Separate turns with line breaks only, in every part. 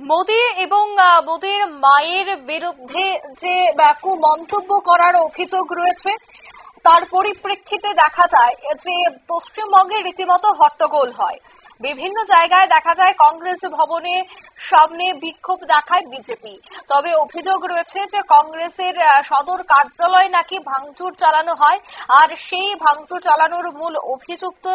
মোদি এবং মোদির মায়ের বিরুদ্ধে যে আহ, কুমন্তব্য করার অভিযোগ রয়েছে তার পরিপ্রেক্ষিতে দেখা যায় যে পশ্চিমবঙ্গে রীতিমতো হট্টগোল হয়। বিভিন্ন জায়গায় দেখা যায় কংগ্রেস ভবনে সামনে বিক্ষোভ দেখায় বিজেপি। তবে অভিযোগ রয়েছে যে কংগ্রেসের সদর কার্যালয় নাকি ভাঙচুর চালানো হয়, আর সেই ভাঙচুর চালানোর মূল অভিযুক্ত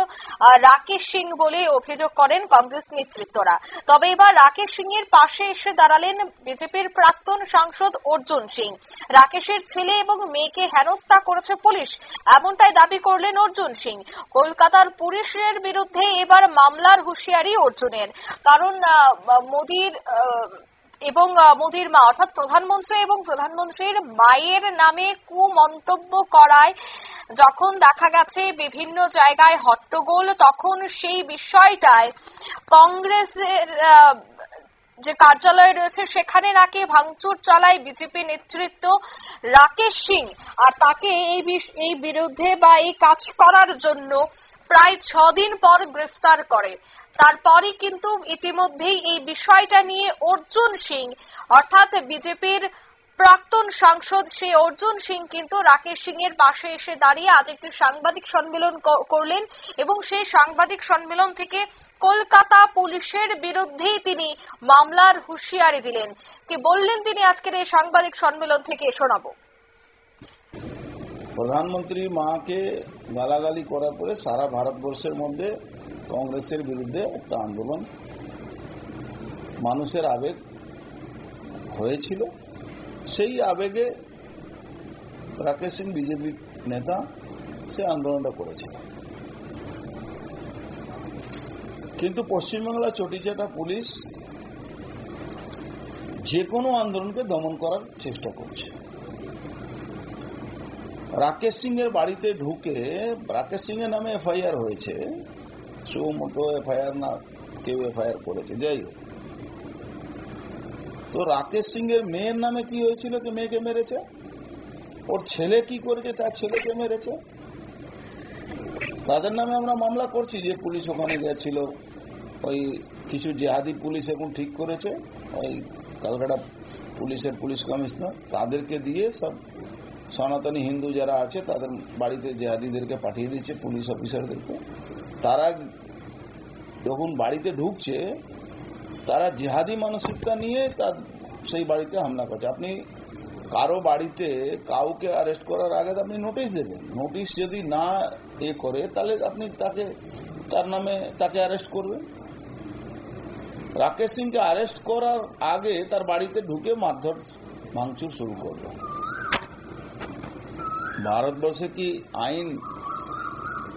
রাকেশ সিং বলে অভিযোগ করেন কংগ্রেস নেতৃত্বরা। তবে এবার রাকেশ সিং এর পাশে এসে দাঁড়ালেন বিজেপির প্রাক্তন সাংসদ অর্জুন সিং। রাকেশের ছেলে এবং মেয়েকে হেনস্থা করেছে পুলিশ। এমনটাই দাবি করলেন অর্জুন সিং। কলকাতার পুলিশের বিরুদ্ধে এবার মামলার হুঁশিয়ারি অর্জুনের। কারণ মোদির এবং মোদির মা, অর্থাৎ প্রধানমন্ত্রী এবং প্রধানমন্ত্রীর মায়ের নামে কুমন্তব্য করায় যখন দেখা গেছে বিভিন্ন জায়গায় হট্টগোল, তখন সেই বিষয়টায় কংগ্রেসের যে কার্যালয় রয়েছে, সেখানে নাকি ভাঙচুর চালায় বিজেপি নেতৃত্ব রাকেশ সিং। আর তাকে এই এই বিরুদ্ধে বা এই কাজ করার জন্য প্রায় ছদিন পর গ্রেফতার করে। তারপরে কিন্তু ইতিমধ্যেই এই বিষয়টা নিয়ে অর্জুন সিং, অর্থাৎ বিজেপির প্রাক্তন সাংসদ সেই অর্জুন সিং কিন্তু রাকেশ সিং এর পাশে এসে দাঁড়িয়ে আজ একটি সাংবাদিক সম্মেলন করলেন এবং সেই সাংবাদিক সম্মেলন থেকে কলকাতা পুলিশের বিরুদ্ধেই তিনি মামলার হুঁশিয়ারি দিলেন। কি বললেন তিনি, আজকের এই সাংবাদিক সম্মেলন থেকে শোনাবো।
প্রধানমন্ত্রী মাকে গালাগালি করার পরে সারা ভারতবর্ষের মধ্যে কংগ্রেসের বিরুদ্ধে একটা আন্দোলন মানুষের আবেগ হয়েছিল। সেই আবেগে রাকেশ সিং বিজেপি নেতা, সে আন্দোলনটা করেছিল কিন্তু পশ্চিমবাংলা চটিচাটা পুলিশ যে কোনো আন্দোলনকে দমন করার চেষ্টা করছে। রাকেশ সিং এর বাড়িতে ঢুকে, রাকেশ সিং এর নামে এফআইআর হয়েছে। সুমোটো এফআইআর না, কেউ এফআইআর করেছে। যাই হোক তো রাকেশ সিং এর মেয়ের নামে কি হয়েছিল যে মেয়েকে মেরেছে? ওর ছেলে কি করেছে, তার ছেলেকে মেরেছে? তাদের নামে আমরা মামলা করছি যে পুলিশ ওখানে গেছিল। ওই কিছু জেহাদি পুলিশ এখন ঠিক করেছে। ওই কালকাটা পুলিশের পুলিশ কমিশনার তাদেরকে দিয়ে সব সনাতনী হিন্দু যারা আছে, তাদের বাড়িতে জেহাদিদেরকে পাঠিয়ে দিচ্ছে, পুলিশ অফিসারদেরকে। তারা যখন বাড়িতে ঢুকছে তারা জেহাদি মানসিকতা নিয়ে তার সেই বাড়িতে হামলা করছে। আপনি কারও বাড়িতে কাউকে অ্যারেস্ট করার আগে আপনি নোটিশ দেবেন। নোটিশ যদি না এ করে, তাহলে আপনি তাকে, তার নামে তাকে অ্যারেস্ট করবেন। রাকেশ সিংকে অ্যারেস্ট করার আগে তার বাড়িতে ঢুকে মারধর, ভাঙচুর শুরু করবে ভারতবর্ষে কি আইন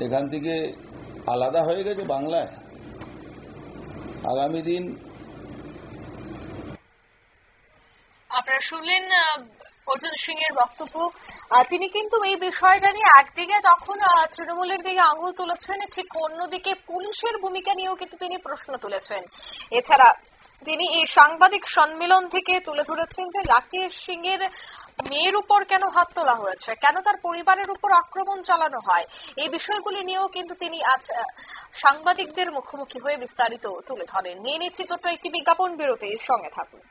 এখান থেকে আলাদা হয়ে গেছে? বাংলায়? আগামী দিন
আপনারা শুনলেন অর্জুন সিং এর বক্তব্য তিনি কিন্তু এই বিষয়টা নিয়ে একদিকে যখন তৃণমূলের দিকে আঙুল তুলেছেন, ঠিক অন্যদিকে পুলিশের ভূমিকা নিয়েও কিন্তু তিনি প্রশ্ন তুলেছেন। এছাড়া তিনি এই সাংবাদিক সম্মেলন থেকে তুলে ধরেছেন যে রাকেশ সিং এর মেয়ের উপর কেন হাত তোলা হয়েছে, কেন তার পরিবারের উপর আক্রমণ চালানো হয়, এই বিষয়গুলি নিয়েও কিন্তু তিনি আজ সাংবাদিকদের মুখোমুখি হয়ে বিস্তারিত তুলে ধরেন। নিয়ে নিচ্ছি ছোট্ট একটি বিজ্ঞাপন বিরতির সঙ্গে থাকুন।